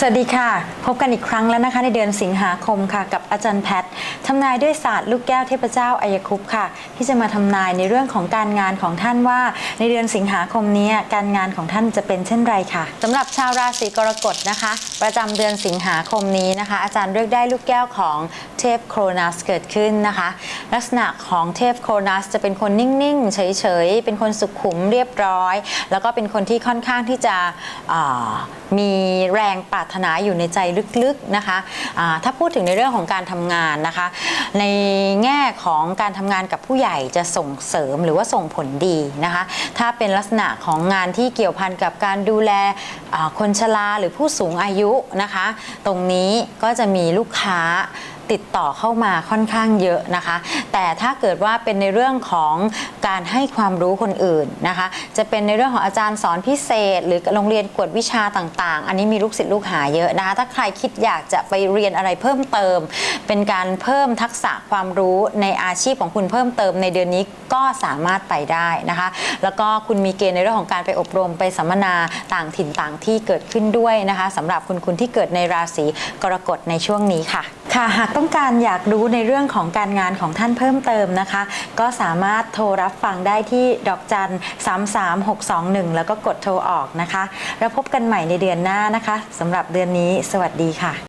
สวัสดีค่ะ พบกันอีกครั้งแล้วนะคะในเดือนสิงหาคมค่ะ กับอาจารย์แพทย์ทำนายด้วยศาสตร์ลูกแก้วเทพเจ้าอายคุปต์ค่ะ ที่จะมาทำนายในเรื่องของการงานของท่านว่า ในเดือนสิงหาคมนี้การงานของท่านจะเป็นเช่นไรค่ะสำหรับชาวราศีกรกฎนะคะ ประจำเดือนสิงหาคมนี้นะคะ อาจารย์เลือกได้ลูกแก้วของเทพโครนัสเกิดขึ้นนะคะ ลักษณะของเทพโครนัสจะเป็นคนนิ่งๆเฉยๆเป็นคนสุขุมเรียบร้อย แล้วก็เป็นคนที่ค่อนข้างที่จะมีแรงปรารถนาอยู่ในใจลึกๆนะคะะถ้าพูดถึงในเรื่องของการทำงานนะคะ ในแง่ของการทำงานกับผู้ใหญ่จะส่งเสริมหรือว่าส่งผลดีนะคะ ถ้าเป็นลักษณะของงานที่เกี่ยวพันกับการดูแลคนชราหรือผู้สูงอายุนะคะ ตรงนี้ก็จะมีลูกค้า ติดต่อเข้ามาค่อนข้างเยอะนะคะ แต่ถ้าเกิดว่าเป็นในเรื่องของการให้ความรู้คนอื่นนะคะ จะเป็นในเรื่องของอาจารย์สอนพิเศษ หรือโรงเรียนกวดวิชาต่างๆ อันนี้มีลูกศิษย์ลูกหาเยอะนะคะ ถ้าใครคิดอยากจะไปเรียนอะไรเพิ่มเติม เป็นการเพิ่มทักษะความรู้ในอาชีพของคุณเพิ่มเติมในเดือนนี้ก็สามารถไปได้นะคะ แล้วก็คุณมีเกณฑ์ในเรื่องของการไปอบรมไปสัมมนาต่างถิ่นต่างที่เกิดขึ้นด้วยนะคะสำหรับคุณคุณที่เกิดในราศีกรกฎในช่วงนี้ค่ะ ค่ะหากต้องการอยากรู้ในเรื่องของการงานของท่านเพิ่มเติมนะคะ ก็สามารถโทรรับฟังได้ที่ดอกจัน 33621 แล้วก็กดโทรออกนะคะ แล้วพบกันใหม่ในเดือนหน้านะคะสำหรับเดือนนี้ สวัสดีค่ะ